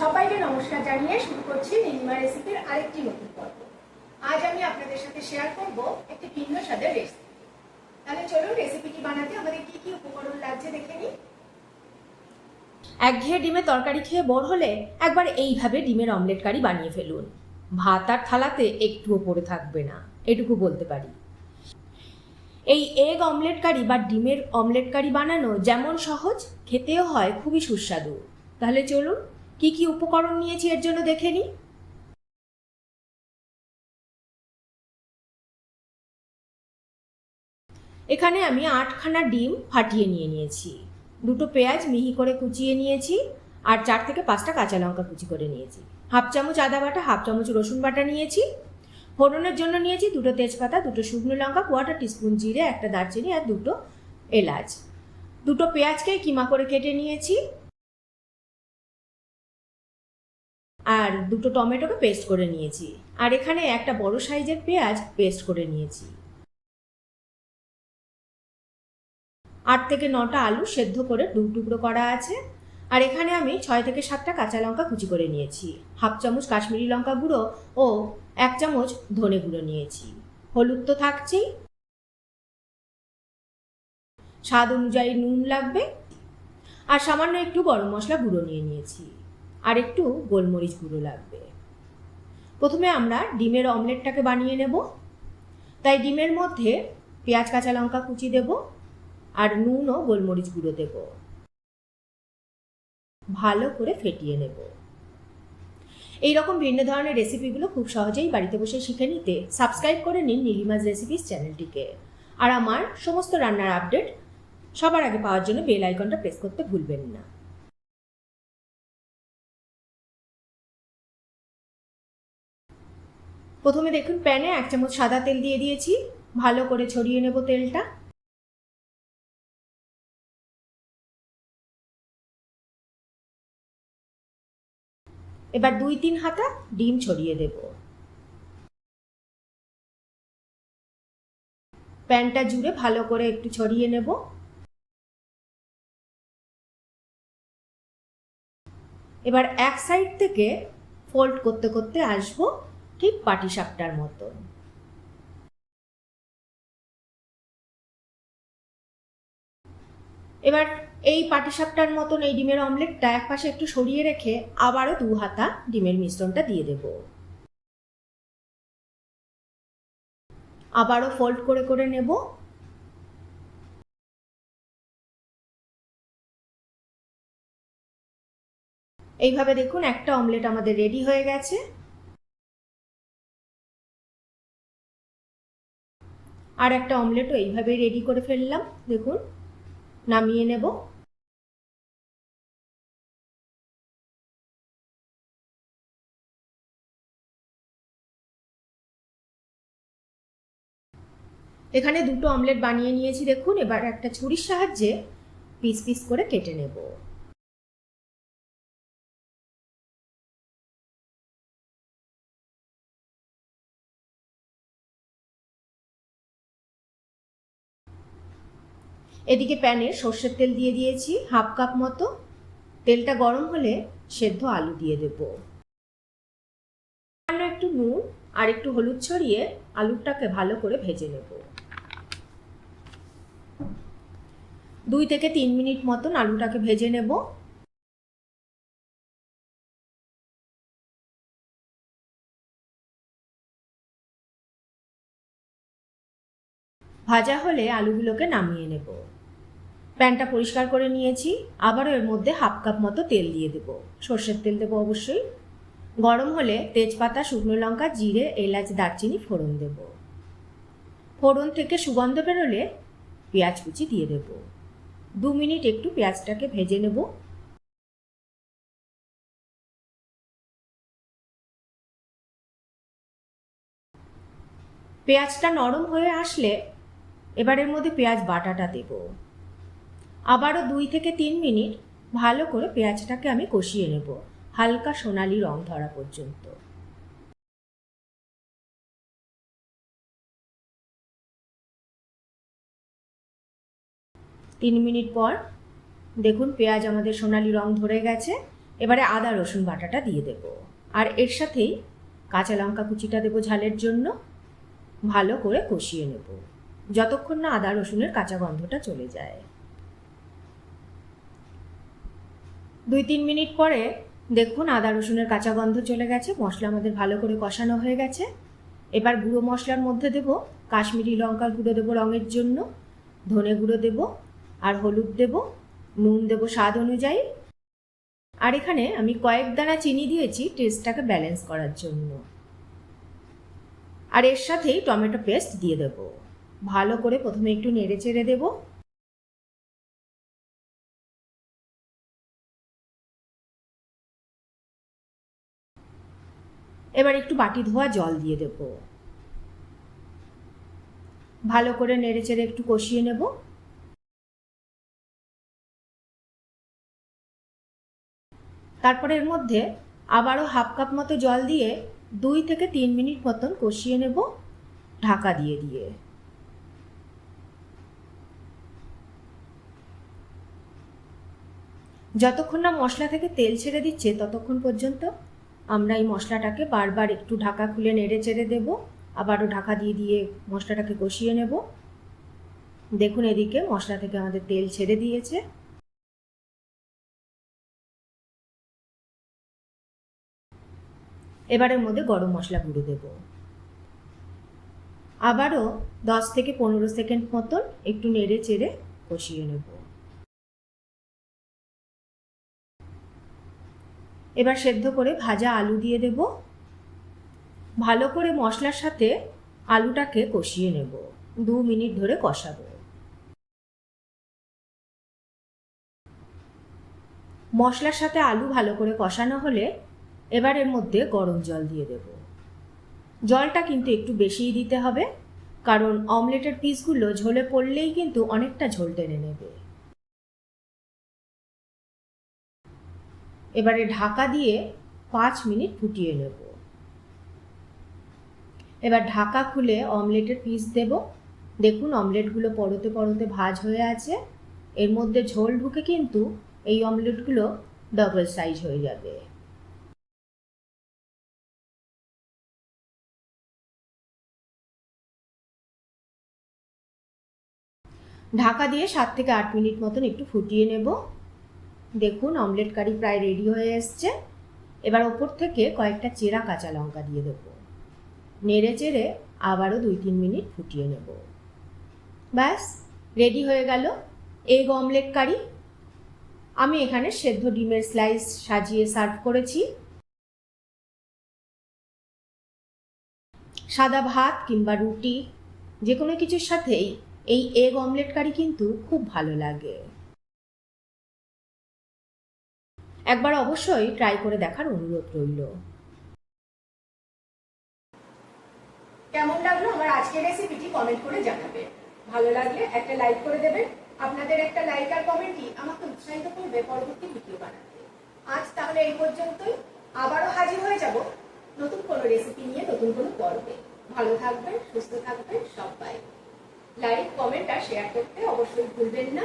সবাইকে নমস্কার জানিয়ে শুরু করছি নীলিমা রেসিপির আরেকটি নতুন পর্ব। আজ আমি আপনাদের সাথে শেয়ার করব একটি ভিন্ন স্বাদের রেসিপি তাহলে চলুন রেসিপিটি বানাতে আমাদের কি কি উপকরণ লাগছে দেখে নিই। একঘেয়ে ডিমের তরকারি খেয়ে বোর হলে একবার এইভাবে ডিমের অমলেট কারি বানিয়ে ফেলুন। ভাত আর থালাতে একটুও পড়ে থাকবে না, এটুকু বলতে পারি। এই এগ অমলেট কারি বা ডিমের অমলেট কারি বানানো যেমন সহজ, খেতেও হয় খুবই সুস্বাদু। তাহলে চলুন কি কি উপকরণ নিয়েছি এর জন্য দেখে নিই। এখানে আমি আটখানা ডিম ফাটিয়ে নিয়ে নিয়েছি। দুটো পেঁয়াজ মিহি করে কুচিয়ে নিয়েছি আর চার থেকে পাঁচটা কাঁচা লঙ্কা কুচি করে নিয়েছি। হাফ চামচ আদা বাটা, হাফ চামচ রসুন বাটা নিয়েছি। ফোড়নের জন্য নিয়েছি দুটো তেজপাতা, দুটো শুকনো লঙ্কা কোয়াটার টিস্পুন জিরে, একটা দারচিনি আর দুটো এলাচ। দুটো পেঁয়াজকে কিমা করে কেটে নিয়েছি। আর দুটো টমেটোকে পেস্ট করে নিয়েছি। আর এখানে একটা বড় সাইজের পেঁয়াজ পেস্ট করে নিয়েছি। আট থেকে নটা আলু সেদ্ধ করে দু টুকরো করা আছে। আর এখানে আমি ছয় থেকে সাতটা কাঁচা লঙ্কা কুচি করে নিয়েছি। হাফ চামচ কাশ্মীরি লঙ্কা গুঁড়ো ও এক চামচ ধনে গুঁড়ো নিয়েছি। হলুদ তো থাকছেই। স্বাদ অনুযায়ী নুন লাগবে। আর সামান্য একটু গরম মশলা গুঁড়ো নিয়ে নিয়েছি। আর একটু গোলমরিচ গুঁড়ো লাগবে। প্রথমে আমরা ডিমের অমলেটটাকে বানিয়ে নেব। তাই ডিমের মধ্যে পেঁয়াজ, কাঁচা লঙ্কা কুচি দেব আর নুন ও গোলমরিচ গুঁড়ো দেব। ভালো করে ফেটিয়ে নেব। এই রকম ভিন্ন ধরনের রেসিপিগুলো খুব সহজেই বাড়িতে বসে শিখে নিতে সাবস্ক্রাইব করে নিন নীলিমাজ রেসিপিস চ্যানেলটিকে। আর আমার সমস্ত রান্নার আপডেট সবার আগে পাওয়ার জন্য বেল আইকনটা প্রেস করতে ভুলবেন না। প্রথমে দেখুন প্যানে এক চামচ সাদা তেল দিয়ে দিয়েছি। ভালো করে ছড়িয়ে নেব তেলটা। এবার দুই তিন হাতা ডিম ছড়িয়ে দেব। প্যানটা জুড়ে ভালো করে একটু ছড়িয়ে নেব। এবার এক সাইড থেকে ফোল্ড করতে করতে আসব। ঠিক পাটি সাপটার মতন। এবার এই পাটিসাপটার মতন এই ডিমের অমলেটটা এক পাশে একটু সরিয়ে রেখে আবারও দু হাতা ডিমের মিশ্রণটা দিয়ে দেব। আবারও ফোল্ড করে করে নেব। এইভাবে দেখুন একটা অমলেট আমাদের রেডি হয়ে গেছে। আর একটা অমলেটও এইভাবেই রেডি করে ফেললাম। দেখুন, নামিয়ে নেব। এখানে দুটো অমলেট বানিয়ে নিয়েছি, দেখুন। এবার একটা ছুরির সাহায্যে পিস পিস করে কেটে নেব। এদিকে প্যানে সর্ষের তেল দিয়ে দিয়েছি, হাফ কাপ মতো। তেলটা গরম হলে সেদ্ধ আলু দিয়ে দেব। সামান্য একটু নুন আর একটু হলুদ ছড়িয়ে আলুটাকে ভালো করে ভেজে নেব। দুই থেকে তিন মিনিট মতন আলুটাকে ভেজে নেব। ভাজা হলে আলুগুলোকে নামিয়ে নেব। প্যানটা পরিষ্কার করে নিয়েছি, আবারও এর মধ্যে হাফ কাপ মতো তেল দিয়ে দেবো। সর্ষের তেল দেবো অবশ্যই। গরম হলে তেজপাতা, শুকনো লঙ্কা, জিরে, এলাচ, দারচিনি ফোড়ন দেব। ফোড়ন থেকে সুগন্ধ বেরোলে পেঁয়াজ কুচি দিয়ে দেব। দু মিনিট একটু পেঁয়াজটাকে ভেজে নেব। পেঁয়াজটা নরম হয়ে আসলে এবারের মধ্যে পেঁয়াজ বাটাটা দেব। আবারও দুই থেকে তিন মিনিট ভালো করে পেঁয়াজটাকে আমি কষিয়ে নেব, হালকা সোনালি রং ধরা পর্যন্ত। তিন মিনিট পর দেখুন পেঁয়াজ আমাদের সোনালি রং ধরে গেছে, এবারে আদা, রসুন বাটাটা দিয়ে দেব। আর এর সাথেই কাঁচা লঙ্কা কুচিটা দেবো ঝালের জন্য, ভালো করে কষিয়ে নেব, যতক্ষণ না আদা, রসুনের কাঁচা গন্ধটা চলে যায়। দুই তিন মিনিট পরে দেখুন আদা রসুনের কাঁচা গন্ধ চলে গেছে, মশলা আমাদের ভালো করে কষানো হয়ে গেছে। এবার গুঁড়ো মশলার মধ্যে দেব কাশ্মীরি লঙ্কার গুঁড়ো দেবো রঙের জন্য, ধনে গুঁড়ো দেব আর হলুদ দেব, নুন দেব স্বাদ অনুযায়ী। আর এখানে আমি কয়েক দানা চিনি দিয়েছি টেস্টটাকে ব্যালেন্স করার জন্য। আর এর সাথেই টমেটো পেস্ট দিয়ে দেব। ভালো করে প্রথমে একটু নেড়ে চেড়ে দেবো। এবার একটু বাটি ধোয়া জল দিয়ে দেব। ভালো করে নেড়ে চেড়ে একটু কষিয়ে নেব। তারপরে এর মধ্যে আবারও হাফ কাপ মতো জল দিয়ে দুই থেকে তিন মিনিট মতন কষিয়ে নেব ঢাকা দিয়ে দিয়ে। যতক্ষণ না মশলা থেকে তেল ছেড়ে দিচ্ছে ততক্ষণ পর্যন্ত আমরা এই মশলাটাকে বারবার একটু ঢাকা খুলে নেড়ে চেড়ে দেবো। আবারও ঢাকা দিয়ে দিয়ে মশলাটাকে কষিয়ে নেব। দেখুন এদিকে মশলা থেকে আমাদের তেল ছেড়ে দিয়েছে। এবারের মধ্যে গরম মশলা গুঁড়ো দেব। আবারও দশ থেকে পনেরো সেকেন্ড মতন একটু নেড়ে চেড়ে কষিয়ে নেব। এবার সেদ্ধ করে ভাজা আলু দিয়ে দেব। ভালো করে মশলার সাথে আলুটাকে কষিয়ে নেব। দু মিনিট ধরে কষাবো। মশলার সাথে আলু ভালো করে কষানো হলে এবার এর মধ্যে গরম জল দিয়ে দেব। জলটা কিন্তু একটু বেশিই দিতে হবে, কারণ অমলেটের পিসগুলো ঝোলে পড়লেই কিন্তু অনেকটা ঝোল টেনে নেবে। এবারে ঢাকা দিয়ে পাঁচ মিনিট ফুটিয়ে নেব। এবার ঢাকা খুলে অমলেটের পিস দেব। দেখুন অমলেটগুলো পরোতে পরোতে ভাজ হয়ে আছে। এর মধ্যে ঝোল ঢুকে কিন্তু এই অমলেটগুলো ডবল সাইজ হয়ে যাবে। ঢাকা দিয়ে সাত থেকে আট মিনিট মতন একটু ফুটিয়ে নেব। দেখুন অমলেট কারি প্রায় রেডি হয়ে এসছে। এবার ওপর থেকে কয়েকটা চেরা কাঁচা লঙ্কা দিয়ে দেবো। নেড়ে চেড়ে আবারও দুই তিন মিনিট ফুটিয়ে নেব। ব্যাস রেডি হয়ে গেল এগ অমলেট কারি আমি এখানে সেদ্ধ ডিমের স্লাইস সাজিয়ে সার্ভ করেছি। সাদা ভাত কিংবা রুটি যে কোনো কিছুর সাথেই এই এগ অমলেট কারি কিন্তু খুব ভালো লাগে। একবার অবশ্যই ট্রাই করে দেখার অনুরোধ রইল। কেমন লাগল আমার আজকের রেসিপিটি কমেন্ট করে জানাবে। ভালো লাগলে একটা লাইক করে দেবেন। আপনাদের একটা লাইক আর কমেন্টই আমাকে উৎসাহিত করবে পরবর্তী ভিডিও বানাতে। আজ তাহলে এই পর্যন্তই। আবারও হাজির হয়ে যাব নতুন কোনো রেসিপি নিয়ে, নতুন কোনো পর্বে। ভালো থাকবেন, সুস্থ থাকবেন সবাই। লাইক কমেন্ট আর শেয়ার করতে অবশ্যই ভুলবেন না।